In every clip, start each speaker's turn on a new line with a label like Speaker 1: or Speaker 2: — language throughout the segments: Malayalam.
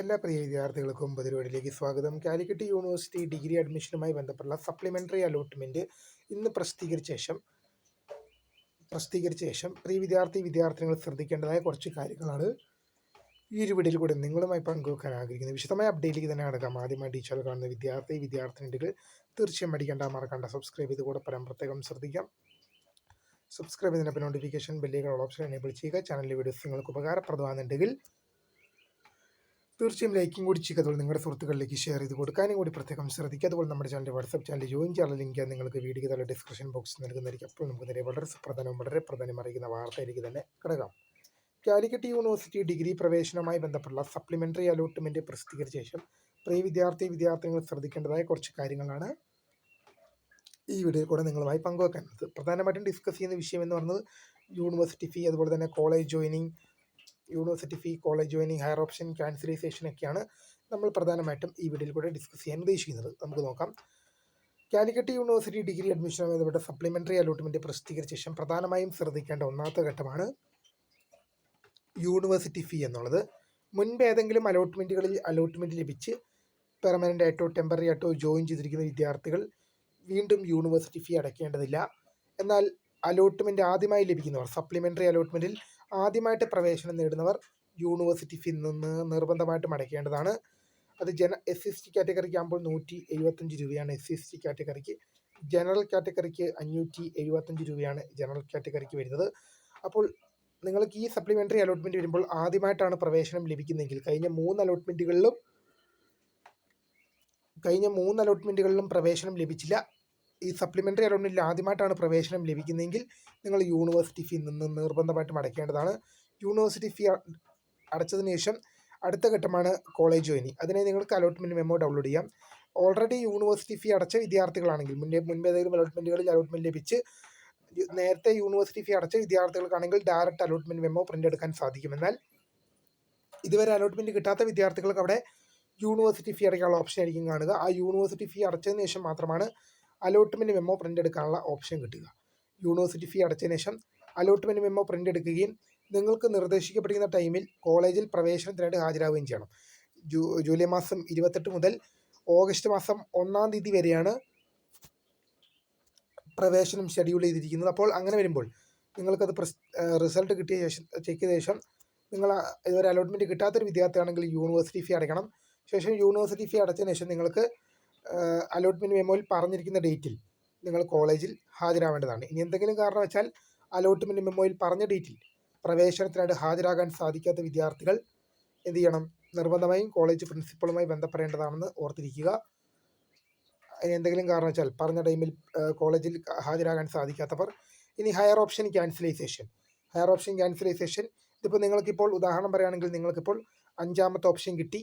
Speaker 1: എല്ലാ പ്രിയ വിദ്യാർത്ഥികൾക്കും പരിപാടിയിലേക്ക് സ്വാഗതം. കാലിക്കറ്റ് യൂണിവേഴ്സിറ്റി ഡിഗ്രി അഡ്മിഷനുമായി ബന്ധപ്പെട്ടുള്ള സപ്ലിമെന്ററി അലോട്ട്മെന്റ് ഇന്ന് പ്രസിദ്ധീകരിച്ച ശേഷം പ്രസിദ്ധീകരിച്ച ശേഷം പ്രിയ വിദ്യാർത്ഥി വിദ്യാർത്ഥികൾ ശ്രദ്ധിക്കേണ്ടതായ കുറച്ച് കാര്യങ്ങളാണ് ഈ ഒരു വീഡിയോയിൽ കൂടെ നിങ്ങളുമായി പങ്കുവെക്കാൻ ആഗ്രഹിക്കുന്നത്. വിശദമായ അപ്ഡേറ്റിലേക്ക് തന്നെ നടക്കാം ആദ്യമായി ടീച്ചർ കാണുന്ന വിദ്യാർത്ഥി വിദ്യാർത്ഥിനികൾ തീർച്ചയായും പഠിക്കേണ്ട മറക്കണ്ട. സബ്സ്ക്രൈബ് ചെയ്ത് കൂടെ പരം പ്രത്യേകം ശ്രദ്ധിക്കാം. സബ്സ്ക്രൈബ് ചെയ്തതിനൊപ്പം നോട്ടിഫിക്കേഷൻ ബെല്ലുകൾ ഓപ്ഷൻ എനേബിൾ ചെയ്യുക. ചാനലിലെ വീഡിയോസ് നിങ്ങൾക്ക് ഉപകാരപ്രദമാകുന്നുണ്ടെങ്കിൽ തീർച്ചയായും ലൈക്കും കൂടി ചെയ്യുക. അതുപോലെ നിങ്ങളുടെ സുഹൃത്തുക്കളിലേക്ക് ഷെയർ ചെയ്ത് കൊടുക്കാനും കൂടി പ്രത്യേകം ശ്രദ്ധിക്കുക. അതുപോലെ നമ്മുടെ ചാനൽ വാട്സപ്പ് ചാനൽ ജോയിൻ ചെയ്യാനുള്ള ലിങ്ക് നിങ്ങൾക്ക് വീഡിയോ തന്നെ ഡിസ്ക്രിപ്ഷൻ ബോക്സിൽ നൽകുന്നതായിരിക്കും. അപ്പോൾ നമുക്ക് നേരെ വളരെ സുപ്രധാനവും വളരെ പ്രധാനം അറിയിക്കുന്ന വാർത്തയിലേക്ക് തന്നെ കിടക്കാം. കാലിക്കറ്റ് യൂണിവേഴ്സിറ്റി ഡിഗ്രി പ്രവേശനവുമായി ബന്ധപ്പെട്ടുള്ള സപ്ലിമെന്ററി അലോട്ട്മെന്റ് പ്രസിദ്ധീകരിച്ച ശേഷം പ്രിയ വിദ്യാർത്ഥി വിദ്യാർത്ഥികൾ ശ്രദ്ധിക്കേണ്ടതായ കുറച്ച് കാര്യങ്ങളാണ് ഈ വീഡിയോ കൂടെ നിങ്ങളുമായി പങ്കുവെക്കാനുള്ളത് പ്രധാനമായിട്ടും ഡിസ്കസ് ചെയ്യുന്ന വിഷയം എന്ന് പറയുന്നത് യൂണിവേഴ്സിറ്റി ഫീ അതുപോലെ തന്നെ college joining university fee college joining higher option cancellation ഒക്കെയാണ് നമ്മൾ പ്രധാനമായിട്ടും ഈ വീഡിയോയിൽ കൂടെ ഡിസ്കസ് ചെയ്യാൻ ഉദ്ദേശിക്കുന്നത്. നമുക്ക് നോക്കാം. കാലിക്കറ്റ് യൂണിവേഴ്സിറ്റി ഡിഗ്രി അഡ്മിഷനുമായി ബന്ധപ്പെട്ട സപ്ലിമെന്ററി അലോട്ട്മെന്റ് പ്രസിദ്ധീകരിച്ച ശേഷം പ്രധാനമായും ശ്രദ്ധിക്കേണ്ട ഒന്നാമത്തെ ഘട്ടമാണ് യൂണിവേഴ്സിറ്റി ഫീ എന്നുള്ളത്. മുൻപ് ഏതെങ്കിലും അലോട്ട്മെന്റുകളിൽ അലോട്ട്മെന്റ് ലഭിച്ച് പെർമനന്റ് ആയിട്ടോ ടെമ്പററി ആയിട്ടോ ജോയിൻ ചെയ്തിരിക്കുന്ന വിദ്യാർത്ഥികൾ വീണ്ടും യൂണിവേഴ്സിറ്റി ഫീ അടയ്ക്കേണ്ടതില്ല. എന്നാൽ അലോട്ട്മെന്റ് ആദ്യമായി ലഭിക്കുന്നവർ സപ്ലിമെന്ററി അലോട്ട്മെന്റിൽ ആദ്യമായിട്ട് പ്രവേശനം നേടുന്നവർ യൂണിവേഴ്സിറ്റി ഫീ നിന്ന് നിർബന്ധമായിട്ട് അടയ്ക്കേണ്ടതാണ്. അത് ജന എസ് എസ് ടി കാറ്റഗറിക്ക് ആകുമ്പോൾ നൂറ്റി എഴുപത്തഞ്ച് രൂപയാണ് എസ് എസ് ടി കാറ്റഗറിക്ക് ജനറൽ കാറ്റഗറിക്ക് അഞ്ഞൂറ്റി എഴുപത്തഞ്ച് രൂപയാണ് ജനറൽ കാറ്റഗറിക്ക് വരുന്നത്. അപ്പോൾ നിങ്ങൾക്ക് ഈ സപ്ലിമെന്ററി അലോട്ട്മെന്റ് വരുമ്പോൾ ആദ്യമായിട്ടാണ് പ്രവേശനം ലഭിക്കുന്നതെങ്കിൽ കഴിഞ്ഞ മൂന്ന് അലോട്ട്മെന്റുകളിലും കഴിഞ്ഞ മൂന്ന് അലോട്ട്മെന്റുകളിലും പ്രവേശനം ലഭിച്ചില്ല. ഈ സപ്ലിമെന്ററി അലോട്ട്മെന്റിൽ ആദ്യമായിട്ടാണ് പ്രവേശനം ലഭിക്കുന്നതെങ്കിൽ നിങ്ങൾ യൂണിവേഴ്സിറ്റി ഫീ നിന്ന് നിർബന്ധമായിട്ടും അടയ്ക്കേണ്ടതാണ്. യൂണിവേഴ്സിറ്റി ഫീ അടച്ചതിന് ശേഷം അടുത്ത ഘട്ടമാണ് കോളേജ് ജോയിനിങ് അതിനായി നിങ്ങൾക്ക് അലോട്ട്മെന്റ് മെമ്മോ ഡൗൺലോഡ് ചെയ്യാം. ഓൾറെഡി യൂണിവേഴ്സിറ്റി ഫീ അടച്ച വിദ്യാർത്ഥികളാണെങ്കിൽ മുന്നേ മുൻപ് ഏതെങ്കിലും അലോട്ട്മെന്റുകളിൽ അലോട്ട്മെന്റ് ലഭിച്ച് നേരത്തെ യൂണിവേഴ്സിറ്റി ഫീ അടച്ച വിദ്യാർത്ഥികൾക്കാണെങ്കിൽ ഡയറക്റ്റ് അലോട്ട്മെന്റ് മെമ്മോ പ്രിന്റ് എടുക്കാൻ സാധിക്കും. എന്നാൽ ഇതുവരെ അലോട്ട്മെന്റ് കിട്ടാത്ത വിദ്യാർത്ഥികൾക്ക് അവിടെ യൂണിവേഴ്സിറ്റി ഫീ അടയ്ക്കാനുള്ള ഓപ്ഷൻ ആയിരിക്കും കാണുക. ആ യൂണിവേഴ്സിറ്റി ഫീ അടച്ചതിന് ശേഷം മാത്രമാണ് അലോട്ട്മെന്റ് മെമ്മോ പ്രിന്റ് എടുക്കാനുള്ള ഓപ്ഷൻ കിട്ടുക. യൂണിവേഴ്സിറ്റി ഫീ അടച്ചതിന് ശേഷം അലോട്ട്മെന്റ് മെമ്മോ പ്രിന്റ് എടുക്കുകയും നിങ്ങൾക്ക് നിർദ്ദേശിക്കപ്പെടുന്ന ടൈമിൽ കോളേജിൽ പ്രവേശനത്തിനായിട്ട് ഹാജരാകുകയും ചെയ്യണം. ജൂ ജൂലൈ മാസം ഇരുപത്തെട്ട് മുതൽ ഓഗസ്റ്റ് മാസം ഒന്നാം തീയതി വരെയാണ് പ്രവേശനം ഷെഡ്യൂൾ ചെയ്തിരിക്കുന്നത്. അപ്പോൾ അങ്ങനെ വരുമ്പോൾ നിങ്ങൾക്കത് റിസൾട്ട് കിട്ടിയ ശേഷം ചെക്ക് ചെയ്ത ശേഷം നിങ്ങൾ ഇതുവരെ അലോട്ട്മെന്റ് കിട്ടാത്തൊരു വിദ്യാർത്ഥിയാണെങ്കിൽ യൂണിവേഴ്സിറ്റി ഫീ അടയ്ക്കണം. ശേഷം യൂണിവേഴ്സിറ്റി ഫീ അടച്ചതിന് ശേഷം നിങ്ങൾക്ക് അലോട്ട്മെന്റ് മെമ്മോയിൽ പറഞ്ഞിരിക്കുന്ന ഡേറ്റിൽ നിങ്ങൾ കോളേജിൽ ഹാജരാവേണ്ടതാണ്. ഇനി എന്തെങ്കിലും കാരണം വെച്ചാൽ അലോട്ട്മെന്റ് മെമ്മോയിൽ പറഞ്ഞ ഡേറ്റിൽ പ്രവേശനത്തിനായിട്ട് ഹാജരാകാൻ സാധിക്കാത്ത വിദ്യാർത്ഥികൾ എന്ത് ചെയ്യണം? നിർബന്ധമായും കോളേജ് പ്രിൻസിപ്പളുമായി ബന്ധപ്പെടേണ്ടതാണെന്ന് ഓർത്തിരിക്കുക. ഇനി എന്തെങ്കിലും കാരണം വെച്ചാൽ പറഞ്ഞ ടൈമിൽ കോളേജിൽ ഹാജരാകാൻ സാധിക്കാത്തവർ ഇനി higher option cancellation higher option cancellation ഇതിപ്പോൾ നിങ്ങൾക്കിപ്പോൾ ഉദാഹരണം പറയുകയാണെങ്കിൽ നിങ്ങൾക്കിപ്പോൾ അഞ്ചാമത്തെ ഓപ്ഷൻ കിട്ടി.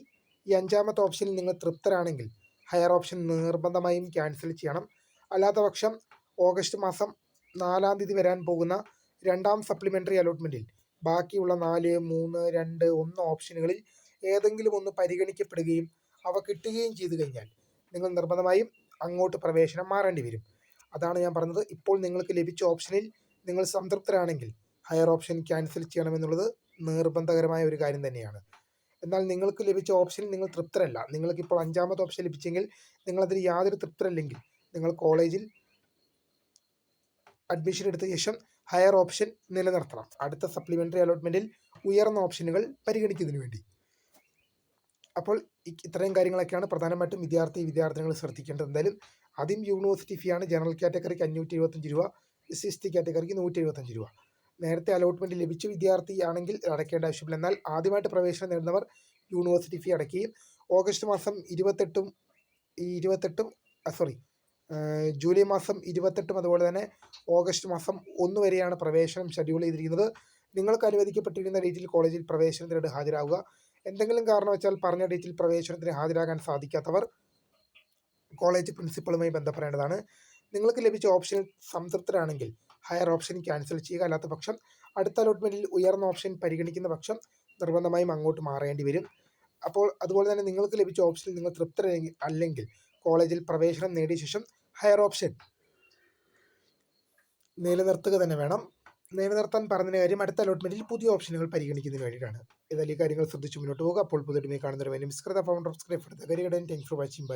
Speaker 1: ഈ അഞ്ചാമത്തെ ഓപ്ഷനിൽ നിങ്ങൾ തൃപ്തരാണെങ്കിൽ ഹയർ ഓപ്ഷൻ നിർബന്ധമായും ക്യാൻസൽ ചെയ്യണം. അല്ലാത്ത പക്ഷം ഓഗസ്റ്റ് മാസം നാലാം തീയതി വരാൻ പോകുന്ന രണ്ടാം സപ്ലിമെന്ററി അലോട്ട്മെന്റിൽ ബാക്കിയുള്ള നാല് മൂന്ന് രണ്ട് ഒന്ന് ഓപ്ഷനുകളിൽ ഏതെങ്കിലും ഒന്ന് പരിഗണിക്കപ്പെടുകയും അവ കിട്ടുകയും ചെയ്തു കഴിഞ്ഞാൽ നിങ്ങൾ നിർബന്ധമായും അങ്ങോട്ട് പ്രവേശനം മാറേണ്ടി വരും. അതാണ് ഞാൻ പറഞ്ഞത്. ഇപ്പോൾ നിങ്ങൾക്ക് ലഭിച്ച ഓപ്ഷനിൽ നിങ്ങൾ സംതൃപ്തരാണെങ്കിൽ ഹയർ ഓപ്ഷൻ ക്യാൻസൽ ചെയ്യണമെന്നുള്ളത് നിർബന്ധകരമായ ഒരു കാര്യം തന്നെയാണ്. എന്നാൽ നിങ്ങൾക്ക് ലഭിച്ച ഓപ്ഷനിൽ നിങ്ങൾ തൃപ്തരല്ല. നിങ്ങൾക്ക് ഇപ്പോൾ അഞ്ചാമത്തെ ഓപ്ഷൻ ലഭിച്ചെങ്കിൽ നിങ്ങളതിൽ യാതൊരു തൃപ്തരല്ലെങ്കിൽ നിങ്ങൾ കോളേജിൽ അഡ്മിഷൻ എടുത്ത ശേഷം ഹയർ ഓപ്ഷൻ നിലനിർത്തണം. അടുത്ത സപ്ലിമെന്ററി അലോട്ട്മെന്റിൽ ഉയർന്ന ഓപ്ഷനുകൾ പരിഗണിക്കുന്നതിന് വേണ്ടി. അപ്പോൾ ഇത്രയും കാര്യങ്ങളൊക്കെയാണ് പ്രധാനമായിട്ടും വിദ്യാർത്ഥി വിദ്യാർത്ഥികൾ ശ്രദ്ധിക്കേണ്ടത്. എന്തായാലും ആദ്യം യൂണിവേഴ്സിറ്റി ഫീ ആണ്. ജനറൽ കാറ്റഗറിക്ക് അഞ്ഞൂറ്റി എഴുപത്തഞ്ച് രൂപ എസ് സി എസ് ടി കാറ്റഗറിക്ക് നൂറ്റി എഴുപത്തഞ്ച് രൂപ. നേരത്തെ അലോട്ട്മെന്റ് ലഭിച്ച വിദ്യാർത്ഥിയാണെങ്കിൽ അടയ്ക്കേണ്ട ആവശ്യമില്ല. എന്നാൽ ആദ്യമായിട്ട് പ്രവേശനം നേടുന്നവർ യൂണിവേഴ്സിറ്റി ഫീ അടയ്ക്കുകയും ഓഗസ്റ്റ് മാസം ഇരുപത്തെട്ടും ഈ ഇരുപത്തെട്ടും സോറി ജൂലൈ മാസം ഇരുപത്തെട്ടും അതുപോലെ തന്നെ ഓഗസ്റ്റ് മാസം ഒന്ന് വരെയാണ് പ്രവേശനം ഷെഡ്യൂൾ ചെയ്തിരിക്കുന്നത്. നിങ്ങൾക്ക് അനുവദിക്കപ്പെട്ടിരിക്കുന്ന ഡേറ്റിൽ കോളേജിൽ പ്രവേശനത്തിനായിട്ട് ഹാജരാകുക എന്തെങ്കിലും കാരണവച്ചാൽ പറഞ്ഞ ഡേറ്റിൽ പ്രവേശനത്തിന് ഹാജരാകാൻ സാധിക്കാത്തവർ കോളേജ് പ്രിൻസിപ്പളുമായി ബന്ധപ്പെടേണ്ടതാണ്. നിങ്ങൾക്ക് ലഭിച്ച ഓപ്ഷനിൽ സംതൃപ്തരാണെങ്കിൽ ഹയർ ഓപ്ഷൻ ക്യാൻസൽ ചെയ്യുക അല്ലാത്ത പക്ഷം അടുത്ത അലോട്ട്മെന്റിൽ ഉയർന്ന ഓപ്ഷൻ പരിഗണിക്കുന്ന പക്ഷം നിർബന്ധമായും അങ്ങോട്ട് മാറേണ്ടി വരും. അപ്പോൾ അതുപോലെ തന്നെ നിങ്ങൾക്ക് ലഭിച്ച ഓപ്ഷനിൽ നിങ്ങൾ തൃപ്തര അല്ലെങ്കിൽ കോളേജിൽ പ്രവേശനം നേടിയ ശേഷം ഹയർ ഓപ്ഷൻ നിലനിർത്തുക തന്നെ വേണം. നിലനിർത്താൻ പറഞ്ഞ കാര്യം അടുത്ത അലോട്ട്മെന്റിൽ പുതിയ ഓപ്ഷനുകൾ പരിഗണിക്കുന്നതിന് വേണ്ടിയിട്ടാണ്. ഏതായാലും കാര്യങ്ങൾ ശ്രദ്ധിച്ച് മുന്നോട്ട് പോകുക അപ്പോൾ പുതിയ കാണുന്നവരെ മിസ്കൃത founder thanks for watching bye